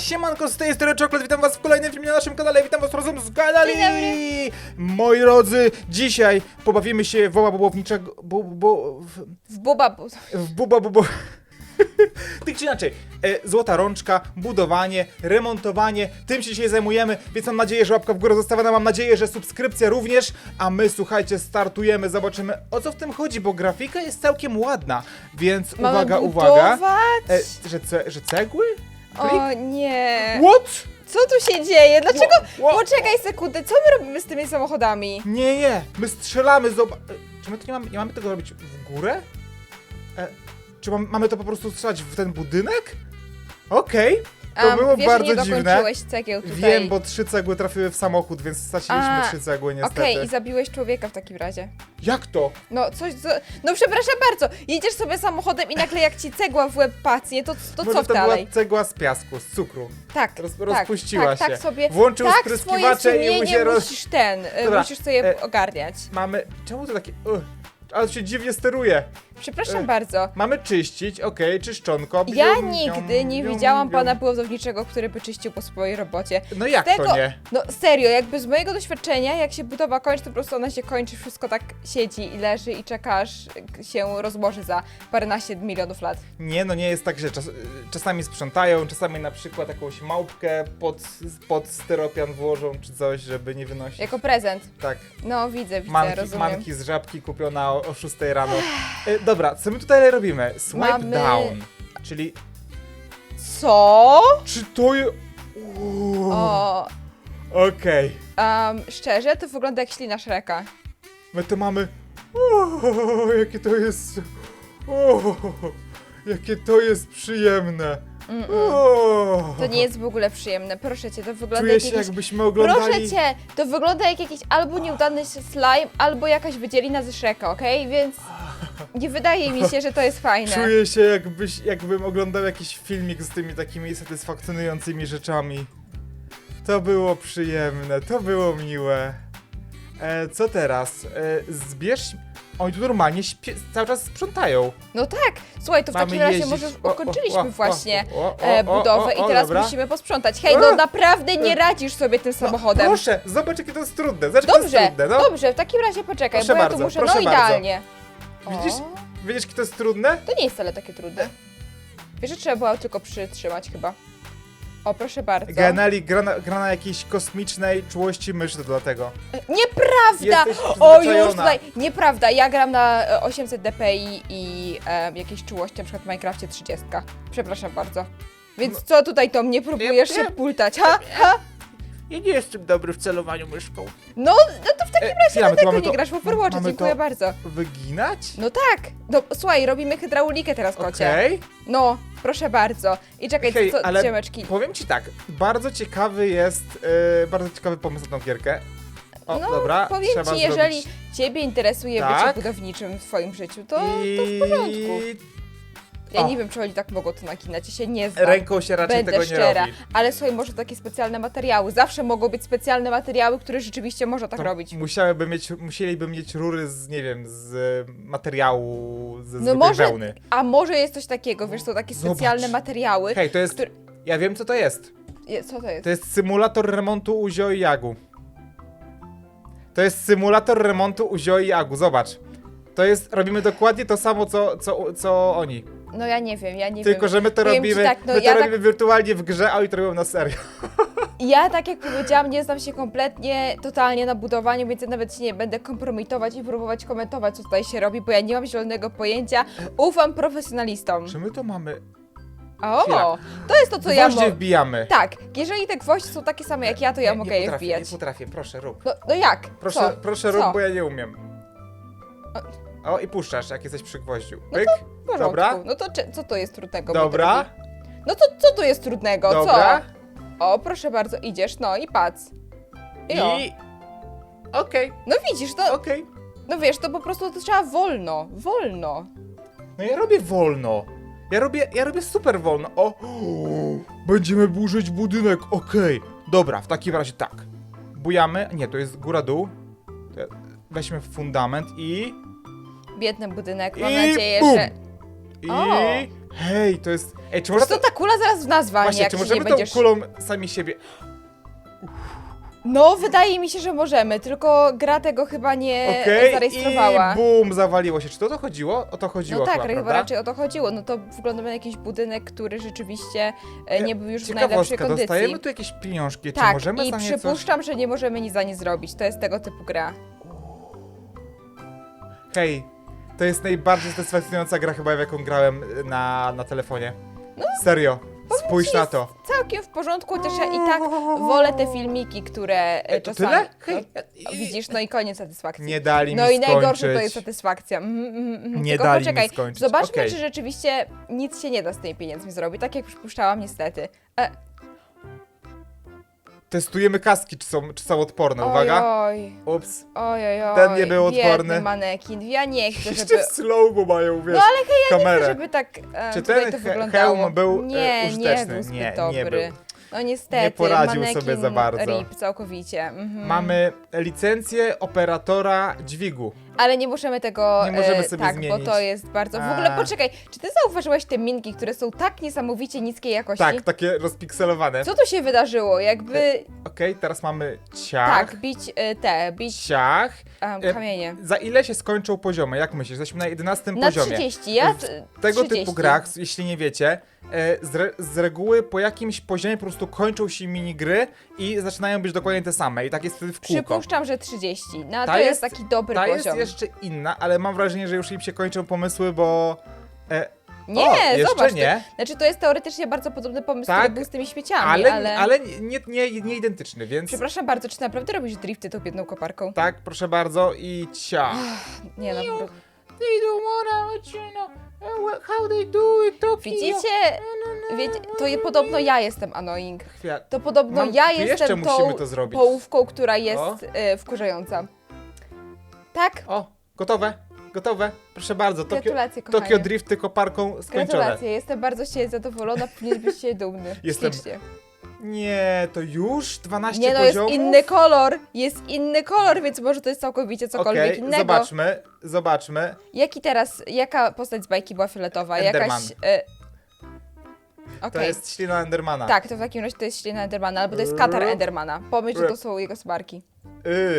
Siemanko, z tej strony Czoklet, witam was w kolejnym filmie na naszym kanale, witam was razem z Ganali! Dzień Moi drodzy, dzisiaj pobawimy się woła bobowniczego, bo, bo, w, W buba... bu- w buba bobo... Tak czy inaczej, e, złota rączka, budowanie, remontowanie, tym się dzisiaj zajmujemy, więc mam nadzieję, że łapka w górę zostawiona, mam nadzieję, że subskrypcja również, a my, słuchajcie, startujemy, zobaczymy o co w tym chodzi, bo grafika jest całkiem ładna, więc Mamy uwaga, budować? uwaga, e, że, ce, że cegły? O nie. What? Co tu się dzieje? Dlaczego? Ło- ło- Poczekaj sekundę, co my robimy z tymi samochodami? Nie, nie, my strzelamy, zobacz. Czy my to nie mamy, nie mamy tego robić w górę? E, czy mam, mamy to po prostu strzelać w ten budynek? Okej, to Am, było wiesz, bardzo nie dziwne. dokończyłeś cegieł tutaj. Wiem, bo trzy cegły trafiły w samochód, więc straciliśmy A, trzy cegły niestety. Okej, i zabiłeś człowieka w takim razie. Jak to? No, coś, co... No przepraszam bardzo, jedziesz sobie samochodem i nagle jak ci cegła w łeb pacnie, to, to Może co to dalej? była cegła z piasku, z cukru. Tak, Roz, tak, rozpuściła tak, się. tak sobie... Włączył tak, spryskiwacze swoje i mu sumienie się roz... musisz ten, y, Dobra, musisz sobie e, ogarniać. Mamy... Czemu to takie... Ugh, ale się dziwnie steruje. Przepraszam e, bardzo. Mamy czyścić, okej, czyszczonko. Ja bium, nigdy bium, nie bium, widziałam bium. pana budowniczego, który by czyścił po swojej robocie. No jak tego- to nie? No serio, jakby z mojego doświadczenia, jak się budowa kończy, to po prostu ona się kończy, wszystko tak siedzi i leży i czekasz się rozłoży za paręnaście milionów lat. Nie, no nie jest tak, że czas, czasami sprzątają, czasami na przykład jakąś małpkę pod, pod styropian włożą czy coś, żeby nie wynosić. Jako prezent. Tak, No widzę, widzę, manki, rozumiem. manki z żabki kupiona o, o 6 rano. E, dobra, co my tutaj robimy? Swipe Mamy- down, czyli Co? czy to jest... O, Okej, szczerze, to wygląda jak ślina Shreka. my to mamy... O, jakie to jest... O, jakie to jest przyjemne. To nie jest w ogóle przyjemne, proszę cię, to wygląda Czuję jak się jakiś... jakbyśmy oglądali... Proszę cię, to wygląda jak jakiś albo nieudany slime, albo jakaś wydzielina ze Shreka, okej? Więc nie wydaje mi się, że to jest fajne. Czuję się jakbyś, jakbym oglądał jakiś filmik z tymi takimi satysfakcjonującymi rzeczami. To było przyjemne, to było miłe. E, co teraz? E, zbierz... Oni tu normalnie śpie... cały czas sprzątają. No tak, słuchaj, to w Mamy takim razie jeździć- może o, o, ukończyliśmy o, o, właśnie o, o, e, o, budowę o, o, i teraz dobra. musimy posprzątać. Hej, no E, naprawdę nie e. radzisz sobie tym samochodem. Proszę, zobacz jakie to jest trudne. Zobacz, jakie to Dobrze, jest trudne, no. dobrze, w takim razie poczekaj, Proszę bo ja bardzo, tu muszę, proszę no bardzo. idealnie. Widzisz? Widzisz, jakie to jest trudne? to nie jest wcale takie trudne. Wiesz, że trzeba było tylko przytrzymać chyba. O, proszę bardzo. Ganali gra na, gra na jakiejś kosmicznej czułości myszy, dlatego. E, Nieprawda! Jesteś O, już przyzwyczajona. tutaj, nieprawda, ja gram na e, 800 dpi i e, jakiejś czułości, na przykład w Minecrafcie 30. Przepraszam bardzo. Więc co tutaj to mnie próbujesz nie. się pultać, ha? Ha? Ja nie jestem dobry w celowaniu myszką. No, no takim razie chwila, my tu dlatego mamy nie to- grasz w Overwatcha, mamy dziękuję to- bardzo. Wyginać? No tak, no słuchaj, robimy hydraulikę teraz, kocie. Okej. No, proszę bardzo. I czekaj, Hej, co, ale ziomeczki. Powiem ci tak, bardzo ciekawy jest, e, bardzo ciekawy pomysł na tą gierkę. O, no, dobra, powiem trzeba ci, jeżeli zrobić... ciebie interesuje Tak. bycie budowniczym w twoim życiu, to, to w porządku. Ja O. nie wiem, czy oni tak mogą to naginać, ja się nie znam. Ręką się raczej Będę tego szczera, nie robi. ale słuchaj, może takie specjalne materiały. Zawsze mogą być specjalne materiały, które rzeczywiście można tak To robić. Musiałyby mieć, musieliby mieć rury z, nie wiem, z e, materiału, ze No zwykłej może, wełny. a może jest coś takiego, wiesz, są takie Zobacz. specjalne materiały. Hej, to jest, który- ja wiem co to jest. Je- Co to jest? To jest symulator remontu u Zio i Jagu. To jest symulator remontu u Zio i Jagu, zobacz. To jest, robimy dokładnie to samo, co, co, co oni. No ja nie wiem, ja nie Tylko, wiem. że my to Powiem ci robimy, tak, no my to ja tak- robimy wirtualnie w grze, a oni to robią na serio. Ja, tak jak powiedziałam, nie znam się kompletnie, totalnie na budowaniu, więc ja nawet się nie będę kompromitować i próbować komentować, co tutaj się robi, bo ja nie mam zielonego pojęcia. Ufam profesjonalistom. Czy my to mamy? O, Chwila. to jest to, co ja Gwoździe mogę. wbijamy. Tak, jeżeli te gwoździe są takie same jak ja, to ja Nie- mogę nie je potrafię, wbijać. Nie potrafię, proszę rób. No, no jak? Proszę, Co? proszę Co? rób, bo ja nie umiem. O, i puszczasz, jak jesteś przy gwoździu. No Pyk. W porządku. Dobra. No to czy, co to jest trudnego? Dobra. drogi? No to co tu jest trudnego? Dobra. Co? O, proszę bardzo, idziesz, no i patrz. I, o. I... Okej, No widzisz, to, okej. no wiesz, to po prostu to trzeba wolno, wolno. No ja robię wolno. Ja robię, ja robię super wolno. O, będziemy burzyć budynek, okej. Dobra, w takim razie tak. Bujamy, nie, to jest góra-dół. To ja- Weźmy fundament i... Biedny budynek, mam I nadzieję, bum. że... I... O. Hej, to jest... Ej, czy można to ta kula zaraz w nas walnie, Właśnie, jak czy się możemy nie tą będziesz... kulą sami siebie... No, wydaje mi się, że możemy, tylko gra tego chyba nie Okej, zarejestrowała. i bum, zawaliło się. Czy to o to chodziło? O to chodziło No tak, chyba, chyba prawda? raczej o to chodziło. No to wygląda na jakiś budynek, który rzeczywiście e, nie był już w najlepszej Ciekawostka, kondycji. dostajemy tu jakieś pieniążki, czy tak, możemy i za nie coś... przypuszczam, że nie możemy nic za nie zrobić. To jest tego typu gra. Hej, to jest najbardziej satysfakcjonująca gra chyba, w jaką grałem na, na telefonie. Serio, spójrz na to. Całkiem w porządku, chociaż ja i tak wolę te filmiki, które e, to czasami... tyle? Hej, no, widzisz, no i koniec satysfakcji. Nie dali No mi i najgorsze to skończyć. jest satysfakcja. Mhm, mhm. Nie Tylko dali mi poczekaj, skończyć. zobaczmy, Okej. czy rzeczywiście nic się nie da z tymi pieniędzmi zrobić, tak jak przypuszczałam niestety. E, Testujemy kaski, czy są, czy są odporne, uwaga. Oj, Ups. oj, oj, oj. Ten nie był biedny odporny. manekin. Ja nie chcę, żeby... Jeszcze w slow mają, wiesz, No ale hej, ja nie kamerę. chcę, żeby tak e, Czy tutaj ten to he- wyglądało. hełm był, e, nie, nie użyteczny? był zbyt Nie, nie dobry. był. No niestety, Nie poradził manekin sobie za bardzo. rip całkowicie. Mhm. Mamy licencję operatora dźwigu. Ale nie możemy tego. Nie możemy e, sobie tak, zmienić. bo to jest bardzo. W A. ogóle poczekaj, czy ty zauważyłaś te minki, które są tak niesamowicie niskiej jakości? Tak, takie rozpikselowane. Co tu się wydarzyło? Jakby. Okej, teraz mamy ciach. Tak, bić e, te, bić Ciach. E, kamienie. Za ile się skończą poziomy? Jak myślisz? Jesteśmy na 11 Na poziomie. 30, ja. W Tego 30. typu grach, jeśli nie wiecie, e, z, re, z reguły po jakimś poziomie po prostu kończą się minigry i zaczynają być dokładnie te same. I tak jest wtedy w kółko. Przypuszczam, że 30. No Ta to jest, jest- taki dobry Ta jest poziom. Jeszcze inna, ale mam wrażenie, że już im się kończą pomysły, bo... E, Nie, o, jeszcze zobacz. nie. To, znaczy, to jest teoretycznie bardzo podobny pomysł, Tak, który był z tymi śmieciami, Ale, ale. ale, nie, nie, nie identyczny, więc... Przepraszam bardzo, czy naprawdę robisz drifty tą biedną koparką? Tak, proszę bardzo i cia. Nie no. po- They don't wanna let you know uh, how they do it, Tokyo. Widzicie? Wiecie, to je, podobno ja jestem annoying. To podobno Mam- ja jestem tą to połówką, która jest O. e, wkurzająca. Tak? O, gotowe, gotowe. Proszę bardzo, Tokio, Gratulacje, kochanie. Tokio Drifty koparką skończone. Gratulacje, jestem bardzo z ciebie zadowolona, powinieneś być się dumny. Jestem Ślicznie. Nie, to już 12 Nie no, jest poziomów? inny kolor, jest inny kolor, więc może to jest całkowicie cokolwiek Okej, innego. zobaczmy, zobaczmy. Jaki teraz, jaka postać z bajki była fioletowa? Enderman. Jakaś... E... To Okej. jest ślina Endermana. Tak, to w takim razie to jest ślina Endermana, albo to jest katar Rup. Endermana. Pomyśl, że to są jego smarki.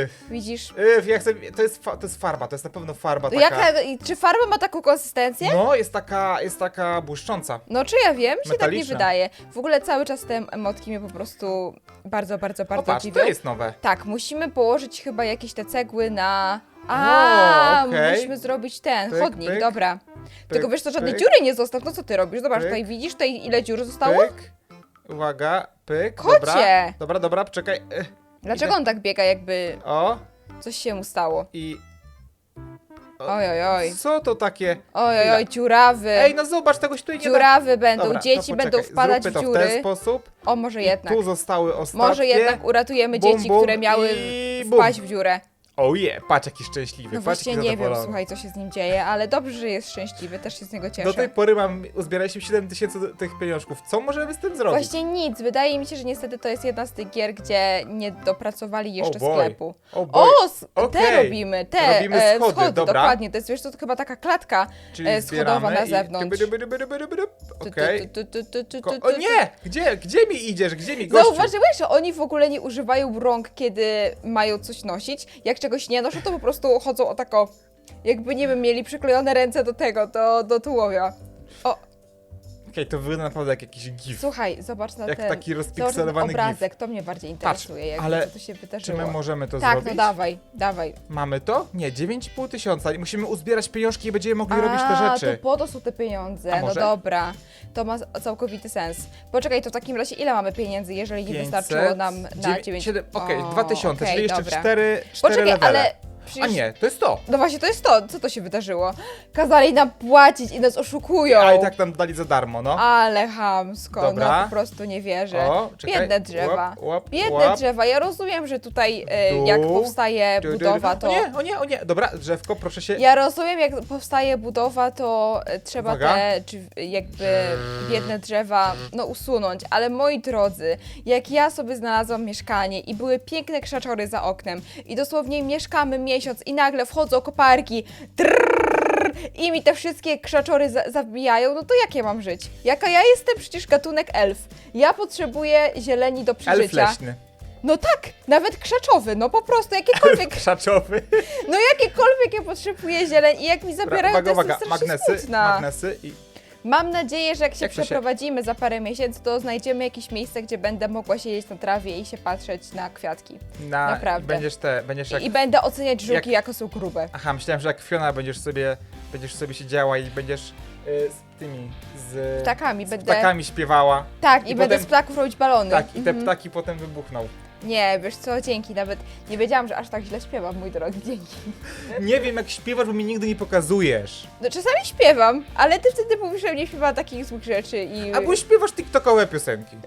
Yf, Widzisz? yf, ja chcę, to, jest fa, to jest farba, to jest na pewno farba taka. jaka, i czy farba ma taką konsystencję? No, jest taka, jest taka błyszcząca. No czy ja wiem, się tak nie Metaliczna. wydaje. W ogóle cały czas te emotki mnie po prostu bardzo, bardzo, bardzo Popatrz, dziwią. to jest nowe. Tak, musimy położyć chyba jakieś te cegły na... A, O, okej. musimy zrobić ten Pyk, chodnik, pyk, dobra. Tylko wiesz, to żadnej pyk. dziury nie zostaw, no co ty robisz? Zobacz, Pyk. tutaj widzisz, tutaj ile dziur zostało? Pyk. Uwaga, pyk. Kocie! Dobra, dobra, dobra, poczekaj. Eh, Dlaczego on tak biega, jakby O, coś się mu stało? i... Oj, oj, oj. Co to takie? Oj, oj, oj, dziurawy. Ej, no zobacz, czegoś tu nie da. Dziurawy będą, Dobra, to dzieci poczekaj, będą wpadać zróbmy w to w ten dziury. sposób. O, może I jednak. tu zostały ostatnie. Może jednak uratujemy Bum, dzieci, bum które miały i bum. wpaść w dziurę. O je, patrz jaki szczęśliwy, No patrz właśnie jaki nie wiem, słuchaj, co się z nim dzieje, ale dobrze, że jest szczęśliwy, też się z niego Do cieszę. tej pory mam, uzbieraliśmy 7 tysięcy tych pieniążków. Co możemy z tym zrobić? Właśnie nic, wydaje mi się, że niestety to jest jedna z tych gier, gdzie nie dopracowali jeszcze boy. sklepu. O, boy. O, s- te robimy, te Robimy e, schody, schody, dobra. dokładnie, to jest wiesz, to chyba taka klatka e, schodowa na zewnątrz. Okej. O nie! Gdzie, gdzie mi idziesz? Gdzie mi gościu? Zauważyłeś, że oni w ogóle nie używają rąk, kiedy mają coś nosić? Jak czegoś nie noszą, to po prostu chodzą o tako, jakby nie wiem, mieli przyklejone ręce do tego, do, do tułowia. O, Okej, to wygląda naprawdę jak jakiś gif. słuchaj, zobacz na Jak ten, taki zobacz na ten rozpikselowany obrazek, to mnie bardziej interesuje, jakby ale co tu się Czy wydarzyło. my możemy to tak, zrobić? no dawaj, dawaj. Mamy to? Nie, 9,5 tysiąca. Musimy uzbierać pieniążki i będziemy mogli robić te A, rzeczy. to po to są te pieniądze, A no może? dobra. To ma całkowity sens. Poczekaj, to w takim razie ile mamy pieniędzy, jeżeli nie 500, wystarczyło nam na dziewię- 9... siedem- Okej, O, 2000, okej, czyli jeszcze dobra. 4, 4 Poczekaj, levele. ale... A Przecież... nie, to jest to. No właśnie, to jest to. Co to się wydarzyło? Kazali nam płacić i nas oszukują. A i tak nam dali za darmo, no. Ale chamsko, Dobra. no po prostu nie wierzę. O, czekaj. Biedne drzewa. Łap, łap, Biedne łap. drzewa. Ja rozumiem, że tutaj e, Tu. jak powstaje Du, du, du. budowa, to... O nie, o nie, o nie. Dobra, drzewko, proszę się. Ja rozumiem, jak powstaje budowa, to e, trzeba Uwaga. te czy, jakby biedne drzewa no, usunąć, ale moi drodzy, jak ja sobie znalazłam mieszkanie i były piękne krzaczory za oknem i dosłownie mieszkamy miesiąc i nagle wchodzą koparki, trrr, i mi te wszystkie krzaczory za zabijają, no to jak ja mam żyć? Jaka ja jestem przecież gatunek elf. Ja potrzebuję zieleni do Elf przeżycia. leśny. No tak, nawet krzaczowy, no po prostu jakiekolwiek, Krzaczowy. no jakiekolwiek ja potrzebuję zieleń i jak mi zabierają, Uwaga, to uwaga, jestem strasznie magnesy, smutna. magnesy i... Mam nadzieję, że jak się Jak to się- przeprowadzimy za parę miesięcy, to znajdziemy jakieś miejsce, gdzie będę mogła siedzieć na trawie i się patrzeć na kwiatki. Na, Naprawdę. I będziesz te, będziesz jak... I, I będę oceniać żółki, jak- jako są grube. Aha, myślałem, że jak Fiona będziesz sobie, będziesz sobie siedziała i będziesz y, z tymi, z... Ptakami z będę... ptakami śpiewała. Tak, i, i będę potem- z ptaków robić balony. Tak, i te Mhm. ptaki potem wybuchną. Nie, wiesz co, dzięki, nawet nie wiedziałam, że aż tak źle śpiewam, mój drogi, dzięki. Nie wiem jak śpiewasz, bo mi nigdy nie pokazujesz. No czasami śpiewam, ale ty wtedy mówisz, że nie śpiewa takich złych rzeczy i... A bo śpiewasz tiktokowe piosenki.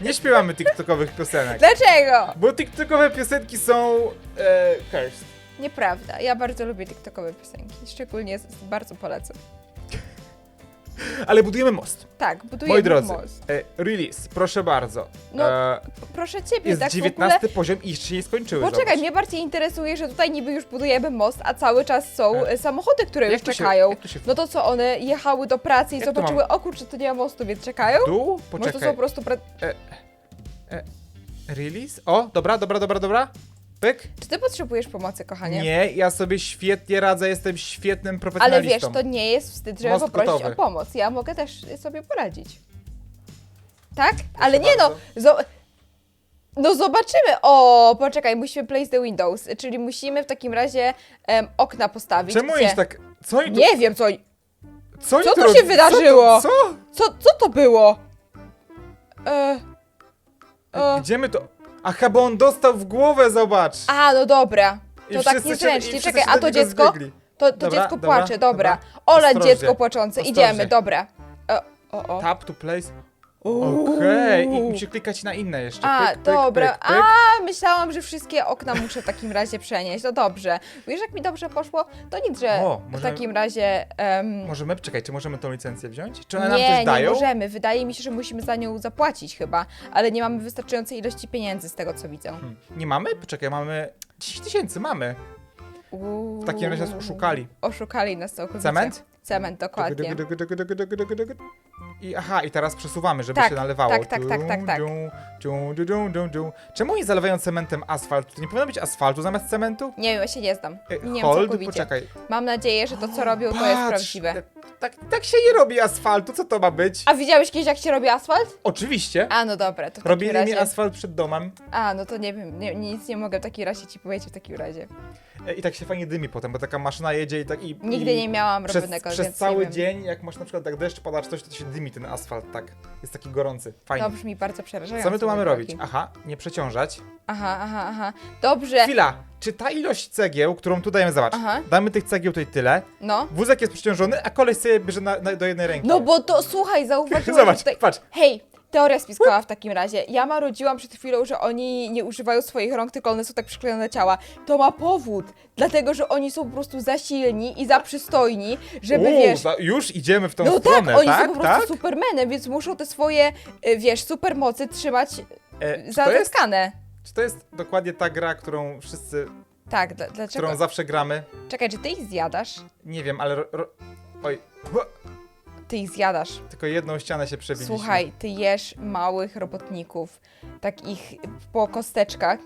Nie śpiewamy tiktokowych piosenek. Dlaczego? Bo tiktokowe piosenki są e, cursed. Nieprawda, ja bardzo lubię tiktokowe piosenki, szczególnie z, z, bardzo polecam. Ale budujemy most. Tak, budujemy Moi drodzy, most. e, release, proszę bardzo. No, E, Proszę ciebie, jest tak w 19 ogóle... poziom i jeszcze nie skończyły. Poczekaj, zobacz. mnie bardziej interesuje, że tutaj niby już budujemy most, a cały czas są E. e, samochody, które Jak już to się- czekają. jak to się- No to co, one jechały do pracy i Jak to zobaczyły, o kurczę, to nie ma mostu, więc czekają? Dół? Może to są Poczekaj. po prostu... Pra... Release? O, dobra, dobra, dobra, dobra. Pyk. Czy ty potrzebujesz pomocy, kochanie? Nie, ja sobie świetnie radzę, jestem świetnym Ale profesjonalistą. wiesz, to nie jest wstyd, żeby Most poprosić gotowy. o pomoc. Ja mogę też sobie poradzić. Tak? Ale nie no, zo- no zobaczymy. O, poczekaj, musimy place the windows, czyli musimy w takim razie em, okna postawić. Czemu Gdzie? jest tak... Co oni tu... Nie wiem, co, Co, oni co tu się wydarzyło? Co? co, co to było? E, e, Gdzie my to... Aha, bo on dostał w głowę, zobacz. a, no dobra. I To tak wszyscy się- niezręcznie. wszyscy Czekaj, się a do to niego dziecko? zbiegli. To, to Dobra, dziecko dobra, płacze, dobra. dobra. Ola, Ostrożnie, dziecko płaczące, ostrożnie. idziemy, dobra. E, o, o. Tap to place. Okej, i musi klikać na inne jeszcze. A, pyk, pyk, dobra. Pyk, pyk. A, myślałam, że wszystkie okna muszę w takim razie przenieść. No dobrze. Wiesz, jak mi dobrze poszło? To nic, że O, w możemy- takim razie... em, Możemy, czekaj, czy możemy tą licencję wziąć? Czy one nam nie, coś nie dają? możemy. Wydaje mi się, że musimy za nią zapłacić chyba, ale nie mamy wystarczającej ilości pieniędzy z tego, co widzę. Hmm. Nie mamy? Poczekaj, mamy 10 tysięcy, mamy. W takim razie nas oszukali. Oszukali nas całkowicie. Cement? Cement, dokładnie. I aha, i teraz przesuwamy, żeby Tak, się nalewało. tak, tak, tak, tak, tak. Czemu oni zalewają cementem asfalt? To nie powinno być asfaltu zamiast cementu? Nie wiem, ja się nie znam. E, Nie wiem Hold, całkowicie. poczekaj. Mam nadzieję, że to, co robią, to jest prawdziwe. e, Tak, tak się nie robi asfaltu, co to ma być? A widziałeś kiedyś, jak się robi asfalt? Oczywiście. A, no dobra, to w Robili mi razie... asfalt przed domem A, no to nie wiem, nie, nic nie mogę w takim razie ci powiedzieć w takim razie. E, i tak się fajnie dymi potem, bo taka maszyna jedzie i tak i... Nigdy i nie miałam przez, robionego, przez więc cały nie wiem. dzień, jak masz na przykład tak deszcz pada czy coś, to się dymi ten asfalt, tak. Jest taki gorący, fajnie. To brzmi bardzo przerażająco. Co my tu mamy robić? Aha, nie przeciążać. Aha, aha, aha. Dobrze. Chwila, czy ta ilość cegieł, którą tu dajemy, zobacz, Aha. damy tych cegieł tutaj tyle, No. wózek jest przeciążony, a koleś sobie bierze na, na, do jednej ręki. No bo to, słuchaj, zauważyłam, Zobacz, tutaj... patrz. Hej, teoria spiskowa w takim razie. Ja marudziłam przed chwilą, że oni nie używają swoich rąk, tylko one są tak przyklejone do ciała. To ma powód, dlatego, że oni są po prostu za silni i za przystojni, żeby, Uuu, wiesz... za, już idziemy w tą No stronę, tak, oni tak? są po prostu tak? supermenem, więc muszą te swoje, y, wiesz, supermocy trzymać E, czy, za to jest, zatkane. czy to jest dokładnie ta gra, którą wszyscy, Tak, dla, dlaczego? którą zawsze gramy? Czekaj, czy ty ich zjadasz? Nie wiem, ale... Ro, ro, oj, Ty ich zjadasz. tylko jedną ścianę się przebiliśmy. Słuchaj, ty jesz małych robotników, takich po kosteczkach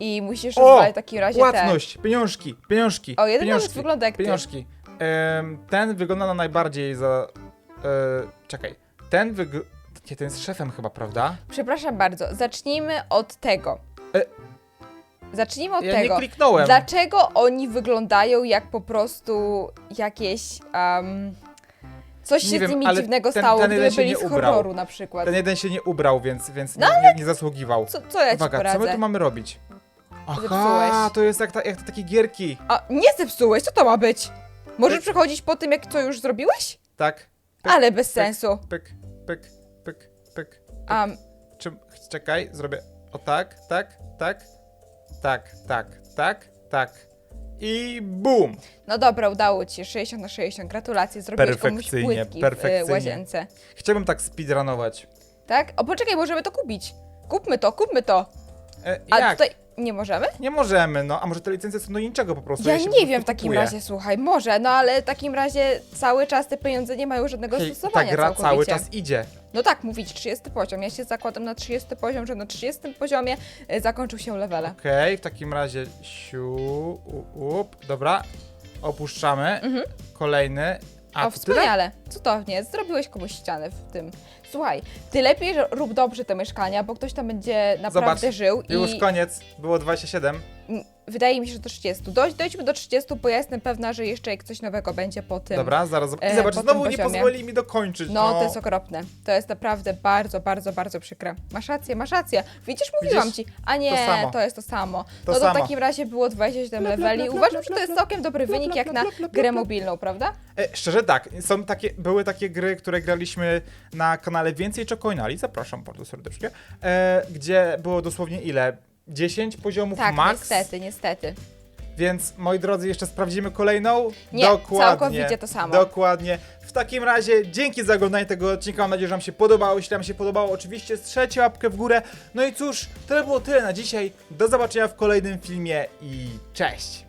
i musisz O, rozwalić w takim razie Płatność, pieniążki, pieniążki. O, jeden nawet pieniążki, wygląda jak ty. pieniążki. Em, ten wygląda na najbardziej za... E, czekaj, ten wygląda... Nie, ten jest szefem chyba, prawda? Przepraszam bardzo, zacznijmy od tego. E, Zacznijmy od Ja tego. nie kliknąłem. Dlaczego oni wyglądają jak po prostu jakieś... Um, coś Nie się wiem, z nimi ale dziwnego ten- stało, ten gdyby jeden się byli nie z ubrał. horroru na przykład. Ten jeden się nie ubrał, więc, więc No nie, nie, nie zasługiwał. Co, co ja ci Uwaga, co my tu mamy robić? Aha, Zepsułeś. to jest jak, ta, jak te takie gierki. A, nie zepsułeś, co to ma być? Możesz Pyk. przechodzić po tym, jak to już zrobiłeś? Tak? Pyk, Ale bez sensu. Pyk, pyk, pyk, pyk. Um, Czy, czekaj, zrobię o tak, tak, tak, tak, tak, tak, tak. I bum! no dobra, udało ci się. 60 na 60. Gratulacje, zrobiłeś komuś Perfekcyjnie, płytki w perfekcyjnie. y, łazience. Chciałbym tak speedrunować. Tak? O, poczekaj, możemy to kupić. Kupmy to, kupmy to. E, A jak? tutaj Nie możemy? Nie możemy, no, a może te licencje są do niczego po prostu. Ja się po nie prostu wiem w takim razie, słuchaj, może, no ale w takim razie cały czas te pieniądze nie mają żadnego Hej, ta stosowania gra całkowicie. cały czas idzie. No tak, mówić 30 poziom. Ja się zakładam na 30 poziom, że na 30 poziomie e, zakończył się levele. Okej, w takim razie siu, u, up, dobra, opuszczamy. Kolejny. A, Mhm. o, to tyle? wspaniale. Cudownie, zrobiłeś komuś ścianę w tym. Słuchaj, ty lepiej rób dobrze te mieszkania, bo ktoś tam będzie naprawdę Zobacz, żył Już i koniec, było 27. mm, wydaje mi się, że do 30. Dojdź, dojdźmy do 30, bo ja jestem pewna, że jeszcze jak coś nowego będzie po tym. Dobra, zaraz. I e, zobacz, tym znowu nie pozwolili mi dokończyć. No, No, to jest okropne. To jest naprawdę bardzo, bardzo, bardzo przykre. Masz rację, masz rację. Widzisz, mówiłam Widzisz? ci. A nie, To to jest to samo. To no to samo. w takim razie było 27 Bla, bla, leveli. Uważam, że to jest całkiem dobry wynik jak na grę mobilną, prawda? E, szczerze tak, są takie, były takie gry, które graliśmy na kanale Więcej Czokoinali, zapraszam bardzo serdecznie, e, gdzie było dosłownie ile? 10 poziomów Tak, max? niestety, niestety. Więc moi drodzy, jeszcze sprawdzimy kolejną? Nie, dokładnie, całkowicie to samo. Dokładnie. W takim razie dzięki za oglądanie tego odcinka. Mam nadzieję, że Wam się podobało. Jeśli Wam się podobało, oczywiście strzelcie łapkę w górę. No i cóż, to było tyle na dzisiaj. Do zobaczenia w kolejnym filmie i cześć!